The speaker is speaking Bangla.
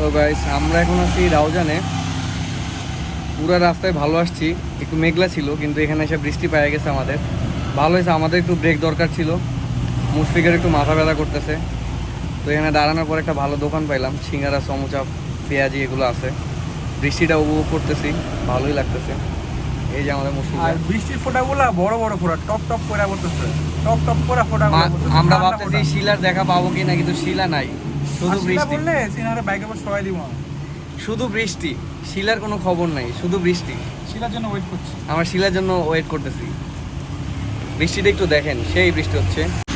তো গাইস আমরা এখন আছি রাউজানে। পুরো রাস্তায় ভালো আসছি। একটু মেঘলা ছিল কিন্তু এখানে এসে বৃষ্টি পেয়ে গেছে আমাদের। ভালো হয়েছে আমাদের একটু ব্রেক দরকার ছিল। মুশফিকের একটু মাথা ব্যথা করতেছে। তো এখানে দাঁড়ানোর পর একটা ভালো দোকান পাইলাম। সিঙ্গারা সমুচা পেঁয়াজি এগুলো আছে। বৃষ্টিটা উপভোগ করতেছি ভালোই লাগতেছে। এই যে আমাদের মুশফিক আর। বৃষ্টির ফোঁটাগুলা বড় বড় ফোঁটা টপ টপ করে পড়তেছে টপ টপ করে ফোঁটা আমরা ভাবতেছি শিলার দেখা পাবো কিনা কিন্তু শিলা নাই। শুধু বৃষ্টি। বললে সিনারে বাইকে বসে সবাই দিব। শুধু বৃষ্টি। শিলার কোনো খবর নাই শুধু বৃষ্টি। শিলার জন্য ওয়েট করছি। আমরা শিলার জন্য ওয়েট করতেছি। বৃষ্টিটা একটু দেখেন সেই বৃষ্টি হচ্ছে।